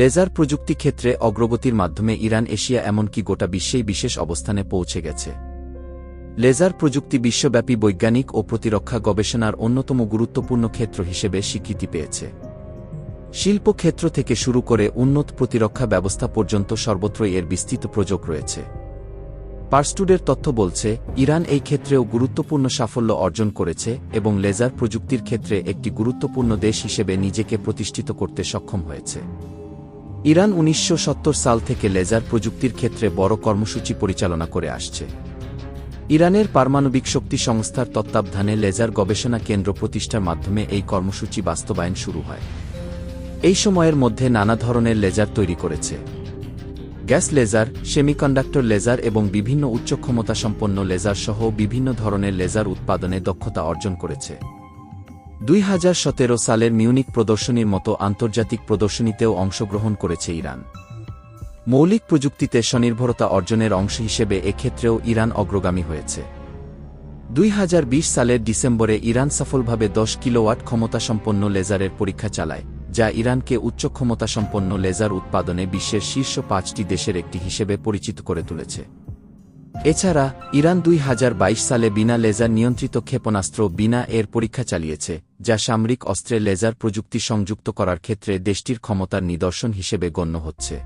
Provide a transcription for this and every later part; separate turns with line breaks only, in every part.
Laser প্রযুক্তি ক্ষেত্রে অগ্রগতির মাধ্যমে ইরান, এশিয়া এমনকি গোটা বিশ্বেই বিশেষ অবস্থানে পৌঁছে গেছে। লেজার প্রযুক্তি বিশ্বব্যাপী বৈজ্ঞানিক ও প্রতিরক্ষা গবেষণার অন্যতম গুরুত্বপূর্ণ ক্ষেত্র হিসেবে স্বীকৃতি পেয়েছে। শিল্প ক্ষেত্র থেকে শুরু করে উন্নত প্রতিরক্ষা ব্যবস্থা পর্যন্ত সর্বত্রই এর বিস্তৃত প্রযোগ রয়েছে। পার্সটুডের তথ্য বলছে, ইরান এই ক্ষেত্রেও গুরুত্বপূর্ণ সাফল্য অর্জন করেছে এবং লেজার প্রযুক্তির ক্ষেত্রে একটি গুরুত্বপূর্ণ দেশ হিসেবে নিজেকে প্রতিষ্ঠিত করতে সক্ষম হয়েছে। ইরান উনিশশো সত্তর সাল থেকে লেজার প্রযুক্তির ক্ষেত্রে বড় কর্মসূচি পরিচালনা করে আসছে। ইরানের পারমাণবিক শক্তি সংস্থার তত্ত্বাবধানে লেজার গবেষণা কেন্দ্র প্রতিষ্ঠার মাধ্যমে এই কর্মসূচি বাস্তবায়ন শুরু হয়। এই সময়ের মধ্যে নানা ধরনের লেজার তৈরি করেছে। গ্যাস লেজার, সেমিকন্ডাক্টর লেজার এবং বিভিন্ন উচ্চ ক্ষমতা সম্পন্ন লেজার সহ বিভিন্ন ধরনের লেজার উৎপাদনে দক্ষতা অর্জন করেছে। দুই হাজার সতেরো সালের মিউনিক প্রদর্শনীর মতো আন্তর্জাতিক প্রদর্শনীতেও অংশগ্রহণ করেছে ইরান। মৌলিক প্রযুক্তিতে স্বনির্ভরতা অর্জনের অংশ হিসেবে এক্ষেত্রেও ইরান অগ্রগামী হয়েছে। দুই হাজার বিশ সালের ডিসেম্বরে ইরান সফলভাবে দশ কিলোওয়াট ক্ষমতাসম্পন্ন লেজারের পরীক্ষা চালায়, যা ইরানকে উচ্চ ক্ষমতাসম্পন্ন লেজার উৎপাদনে বিশ্বের শীর্ষ পাঁচটি দেশের একটি হিসেবে পরিচিত করে তুলেছে। এছাড়া, ইরান দুই হাজার বাইশ সালে বিনা লেজার নিয়ন্ত্রিত ক্ষেপণাস্ত্র বিনা এর পরীক্ষা চালিয়েছে, যা সামরিক অস্ত্রে লেজার প্রযুক্তি সংযুক্ত করার ক্ষেত্রে দেশটির ক্ষমতার নিদর্শন হিসেবে গণ্য হচ্ছে।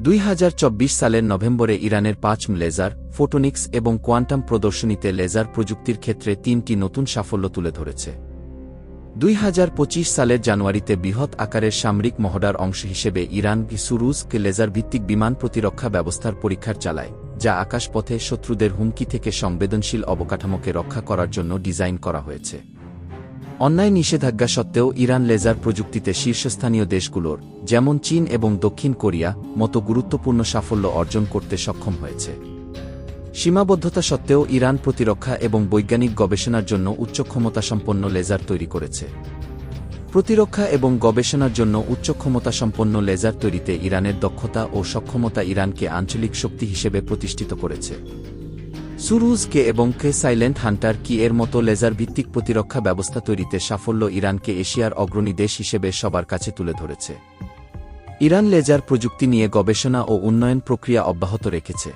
দুই হাজার চব্বিশ সালের নভেম্বরে ইরানের পাঁচ লেজার, ফোটোনিক্স এবং কোয়ান্টাম প্রদর্শনীতে লেজার প্রযুক্তির ক্ষেত্রে তিনটি নতুন সাফল্য তুলে ধরেছে। দুই পঁচিশ সালের জানুয়ারিতে বৃহৎ আকারের সামরিক মহড়ার অংশ হিসেবে ইরান সুরুজকে লেজার ভিত্তিক বিমান প্রতিরক্ষা ব্যবস্থার পরীক্ষার চালায়। যা আকাশপথে শত্রুদের হুমকি থেকে সংবেদনশীল অবকাঠামোকে রক্ষা করার জন্য ডিজাইন করা হয়েছে। অন্যায় নিষেধাজ্ঞা সত্ত্বেও ইরান লেজার প্রযুক্তিতে শীর্ষস্থানীয় দেশগুলোর, যেমন চীন এবং দক্ষিণ কোরিয়া, মতো গুরুত্বপূর্ণ সাফল্য অর্জন করতে সক্ষম হয়েছে। সীমাবদ্ধতা সত্ত্বেও ইরান প্রতিরক্ষা এবং বৈজ্ঞানিক গবেষণার জন্য উচ্চ ক্ষমতাসম্পন্ন লেজার তৈরি করেছে। প্রতিরক্ষা এবং গবেষণার জন্য উচ্চ ক্ষমতাসম্পন্ন লেজার তৈরিতে ইরানের দক্ষতা ও সক্ষমতা ইরানকে আঞ্চলিক শক্তি হিসেবে প্রতিষ্ঠিত করেছে। সুরুজ কে এবং কে সাইলেন্ট হান্টার কি এর মতো লেজার ভিত্তিক প্রতিরক্ষা ব্যবস্থা তৈরিতে সাফল্য ইরানকে এশিয়ার অগ্রণী দেশ হিসেবে সবার কাছে তুলে ধরেছে। ইরান লেজার প্রযুক্তি নিয়ে গবেষণা ও উন্নয়ন প্রক্রিয়া অব্যাহত রেখেছে।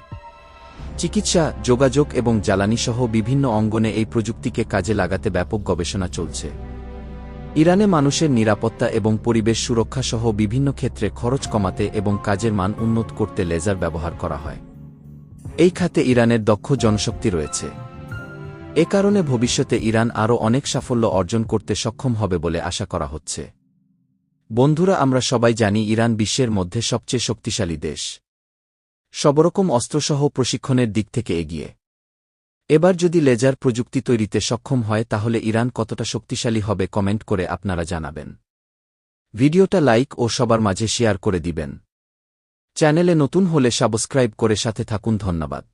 চিকিৎসা, যোগাযোগ এবং জ্বালানিসহ বিভিন্ন অঙ্গনে এই প্রযুক্তিকে কাজে লাগাতে ব্যাপক গবেষণা চলছে। ইরানে মানুষের নিরাপত্তা এবং পরিবেশ সুরক্ষা সহ বিভিন্ন ক্ষেত্রে খরচ কমাতে এবং কাজের মান উন্নত করতে লেজার ব্যবহার করা হয়। এই খাতে ইরানের দক্ষ জনশক্তি রয়েছে। এ কারণে ভবিষ্যতে ইরান আরও অনেক সাফল্য অর্জন করতে সক্ষম হবে বলে আশা করা হচ্ছে। বন্ধুরা, আমরা সবাই জানি ইরান বিশ্বের মধ্যে সবচেয়ে শক্তিশালী দেশ। সবরকম অস্ত্রসহ প্রশিক্ষণের দিক থেকে এগিয়ে। এবার যদি লেজার প্রযুক্তি তৈরিতে সক্ষম হয়, তাহলে ইরান কতটা শক্তিশালী হবে কমেন্ট করে আপনারা জানাবেন। ভিডিওটা লাইক ও সবার মাঝে শেয়ার করে দিবেন। চ্যানেলে নতুন হলে সাবস্ক্রাইব করে সাথে থাকুন, ধন্যবাদ।